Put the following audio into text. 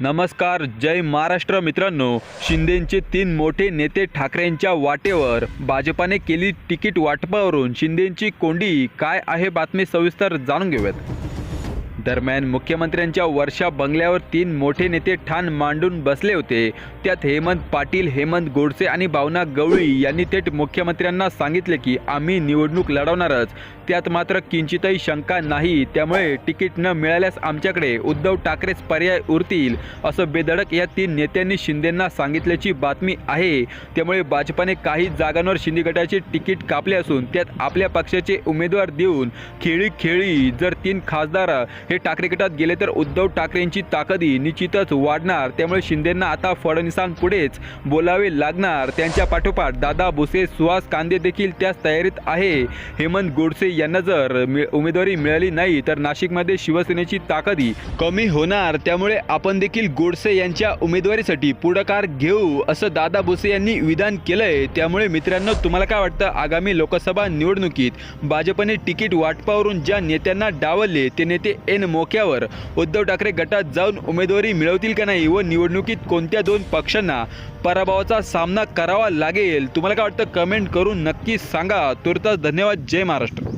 नमस्कार जय महाराष्ट्र मित्रांनो. शिंदेंचे तीन मोठे नेते ठाकरेंच्या वाटेवर. भाजपाने केली तिकीट वाटपावरून शिंदेंची कोंडी. काय आहे बातमी सविस्तर जाणून घेऊयात. दरम्यान मुख्यमंत्र्यांच्या वर्षा बंगल्यावर तीन मोठे नेते ठाण मांडून बसले होते. त्यात हेमंत पाटील हेमंत गोडसे आणि भावना गवळी यांनी थेट मुख्यमंत्र्यांना सांगितले की आम्ही निवडणूक लढवणारच. त्यात मात्र किंचितही शंका नाही. त्यामुळे तिकीट न मिळाल्यास आमच्याकडे उद्धव ठाकरेच पर्याय उरतील असं बेधडक या तीन नेत्यांनी शिंदेंना सांगितल्याची बातमी आहे. त्यामुळे भाजपाने काही जागांवर शिंदे गटाचे तिकीट कापले असून त्यात आपल्या पक्षाचे उमेदवार देऊन खेळी खेळी जर तीन खासदार हे ठाकरे गटात गेले तर उद्धव ठाकरेंची ताकदी निश्चितच वाढणार. त्यामुळे शिंदेंना आता फडणवीसांपुढेच बोलावे लागणार. त्यांच्या पाठोपाठ दादा भुसे सुहास कांदे देखील त्याच तयारीत आहे. हेमंत गोडसे यांना जर उमेदवारी मिळाली नाही तर नाशिकमध्ये शिवसेनेची ताकदी कमी होणार. त्यामुळे आपण देखील गोडसे यांच्या उमेदवारीसाठी पुढाकार घेऊ असं दादा भुसे यांनी विधान केलंय. त्यामुळे मित्रांनो तुम्हाला काय वाटतं? आगामी लोकसभा निवडणुकीत भाजपने तिकीट वाटपावरून ज्या नेत्यांना डावलले ते नेते एन. मोक्यावर. उद्धव ठाकरे गटात जाऊन उमेदवारी मिळवतील का नाही व निवडणुकीत कोणत्या दोन पक्षांना पराभवाचा सामना करावा लागेल? तुम्हाला काय वाटतं? कमेंट करून नक्की सांगा. तुर्तास धन्यवाद. जय महाराष्ट्र.